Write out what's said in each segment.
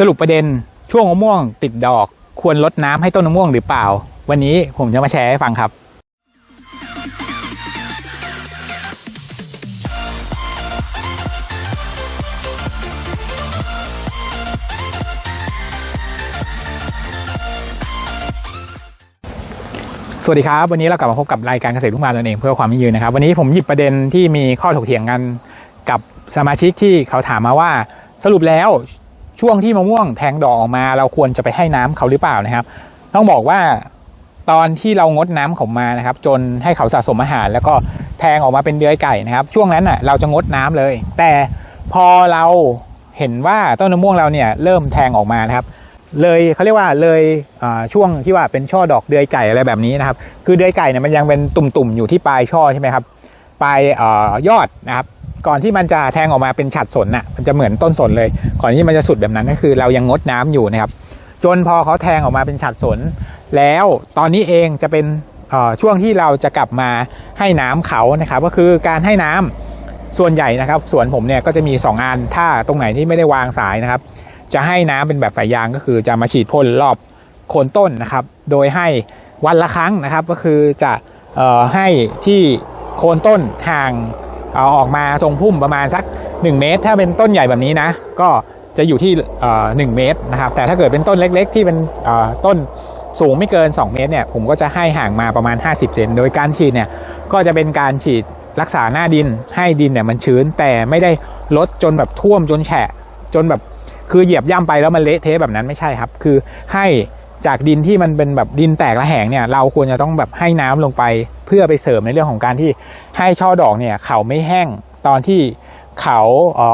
สรุปประเด็นช่วงมะม่วงติดดอกควรลดน้ำให้ต้นมะม่วงหรือเปล่า วันนี้ผมจะมาแชร์ให้ฟังครับ สวัสดีครับ วันนี้เรากลับมาพบกับรายการเกษตรทุ่งนาตนเองเพื่อความยั่งยืนนะครับ วันนี้ผมหยิบประเด็นที่มีข้อถกเถียงกันกับสมาชิกที่เขาถามมาว่าสรุปแล้ว ช่วงที่มะม่วงแทงดอกออกมา เราควรจะไปให้น้ำเขาหรือเปล่านะครับ ต้องบอกว่าตอนที่เรางดน้ำเขามานะครับ จนให้เขาสะสมอาหาร แล้วก็แทงออกมาเป็นเดือยไก่นะครับ ช่วงนั้นน่ะเราจะงดน้ำเลย แต่พอเราเห็นว่าต้นมะม่วงเราเนี่ยเริ่มแทงออกมานะครับ เลยเขาเรียกว่าเลยช่วงที่ว่าเป็นช่อดอกเดือยไก่อะไรแบบนี้นะครับ คือเดือยไก่เนี่ยมันยังเป็นตุ่มๆอยู่ที่ปลายช่อใช่ไหมครับปลายอยอดนะครับ ก่อนที่มันจะแทงออกมาเป็นฉัดสนน่ะมันจะเหมือนต้นสนเลย ก่อนที่มันจะสุดแบบนั้นก็คือ เรายังงดน้ำอยู่นะครับ จนพอเขาแทงออกมาเป็นฉัดสน แล้วตอนนี้เองจะเป็นช่วงที่เราจะกลับมาให้น้ำเขานะครับ ก็คือการให้น้ำส่วนใหญ่นะครับสวนผมเนี่ยก็จะมี 2อันถ้าตรงไหนที่ไม่ได้วางสายนะครับ จะให้น้ำเป็นแบบสายยางก็คือจะมาฉีดพ่นรอบโคนต้นนะครับ โดยให้วันละครั้งนะครับก็คือจะออให้ที่โคนต้นห่าง เอาออกมาทรงพุ่มประมาณสัก 1 เมตร ถ้าเป็นต้นใหญ่แบบนี้นะ ก็จะอยู่ที่เอ่อ1เมตรนะครับ แต่ถ้าเกิดเป็นต้นเล็กๆ ที่เป็นต้นสูงไม่เกิน 2 เมตรเนี่ยผมก็จะให้ห่างมาประมาณ 50 เซนโดยการฉีดเนี่ยก็จะเป็นการฉีดรักษาหน้าดินให้ดินเนี่ยมันชื้นแต่ไม่ได้ลดจนแบบท่วมจนแฉะจนแบบคือเหยียบย่ำไปแล้วมันเละเทะแบบนั้นไม่ใช่ครับ คือให้ จากดินที่มันเป็นแบบดินแตกระแหงเนี่ยเราควรจะต้องแบบให้น้ำลงไป เพื่อไปเสริมในเรื่องของการที่ให้ช่อดอกเนี่ยเขาไม่แห้งตอนที่เขา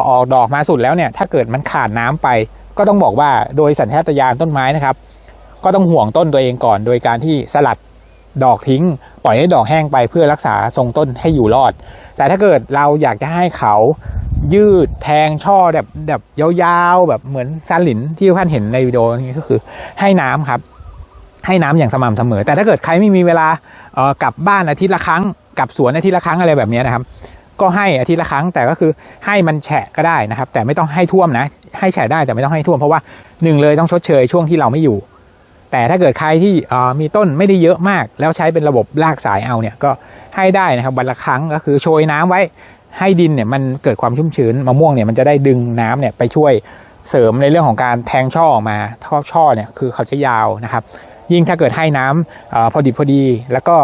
ออกดอกมาสุดแล้วเนี่ยถ้าเกิดมันขาดน้ำไป ก็ต้องบอกว่าโดยสัญชาตญาณต้นไม้นะครับ ก็ต้องห่วงต้นตัวเองก่อน โดยการที่สลัดดอกทิ้ง ปล่อยให้ดอกแห้งไปเพื่อรักษาทรงต้นให้อยู่รอด แต่ถ้าเกิดเราอยากจะให้เขา ยืดแทงช่อแบบแบบยาวๆแบบเหมือนซาลินที่ท่านเห็นในวิดีโอนี้ก็คือให้น้ำครับ ให้น้ำอย่างสม่ำเสมอ แต่ถ้าเกิดใครไม่มีเวลาเออกลับบ้านอาทิตย์ละครั้งกลับสวนอาทิตย์ละครั้งอะไรแบบนี้นะครับ ก็ให้อาทิตย์ละครั้งแต่ก็คือให้มันแฉะก็ได้นะครับ แต่ไม่ต้องให้ท่วมนะ ให้แฉะได้แต่ไม่ต้องให้ท่วมเพราะว่าหนึ่งเลยต้องชดเชยช่วงที่เราไม่อยู่ แต่ถ้าเกิดใครที่เออมีต้นไม่ได้เยอะมาก แล้วใช้เป็นระบบลากสายเอาเนี่ยก็ให้ได้นะครับวันละครั้งก็คือโชยน้ำไว้ ให้ดินเนี่ยมันเกิดความชุ่มชื้นมะม่วงเนี่ยมันจะได้ดึงน้ำเนี่ยไปช่วยเสริมในเรื่องของการแทงช่อออกมาท่อช่อเนี่ยคือเขาจะยาวนะครับ ยิ่งถ้าเกิดให้น้ำอพอดีพอดี แล้วก็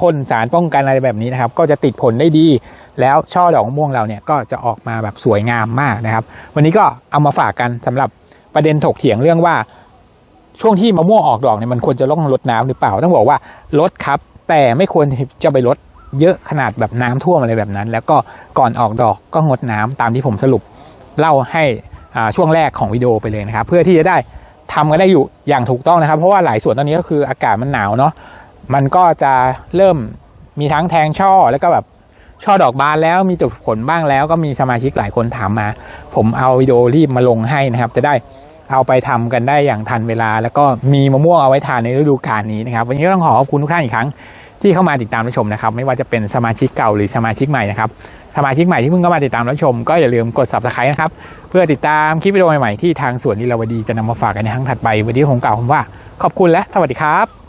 พ่นสารป้องกันอะไรแบบนี้นะครับ ก็จะติดผลได้ดี แล้วช่อดอกมะม่วงเราเนี่ยก็จะออกมาแบบสวยงามมากนะครับ วันนี้ก็เอามาฝากกันสำหรับประเด็นถกเถียงเรื่องว่า ช่วงที่มะม่วงออกดอกเนี่ยมันควรจะต้องลดน้ำหรือเปล่า ต้องบอกว่าลดครับ แต่ไม่ควรจะไปลด เยอะขนาดแบบน้ำท่วมอะไรแบบนั้น แล้วก็ก่อนออกดอกก็งดน้ำตามที่ผมสรุปเล่าให้ช่วงแรกของวิดีโอไปเลยนะครับ เพื่อที่จะได้ทำกันได้อยู่อย่างถูกต้องนะครับ เพราะว่าหลายส่วนตอนนี้ก็คืออากาศมันหนาวเนาะมันก็จะเริ่มมีทั้งแทงช่อแล้วก็แบบช่อดอกบานแล้วมีตุผลบ้างแล้ว ก็มีสมาชิกหลายคนถามมา ผมเอาวิดีโอรีบมาลงให้นะครับ จะได้เอาไปทำกันได้อย่างทันเวลา แล้วก็มีมะม่วงเอาไว้ทานในฤดูกาลนี้นะครับ วันนี้ก็ต้องขอขอบคุณทุกท่านอีกครั้ง ที่เข้ามาติดตามรับชมนะครับ ไม่ว่าจะเป็นสมาชิกเก่าหรือสมาชิกใหม่นะครับสมาชิกใหม่ที่เพิ่งเข้ามาติดตามรับชม ก็อย่าลืมกด subscribe นะครับ เพื่อติดตามคลิปวิดีโอใหม่ๆที่ทางสวนนิลาวดีจะนำมาฝากกันในครั้งถัดไปวันนี้ผมกล่าวคำว่า ขอบคุณและสวัสดีครับ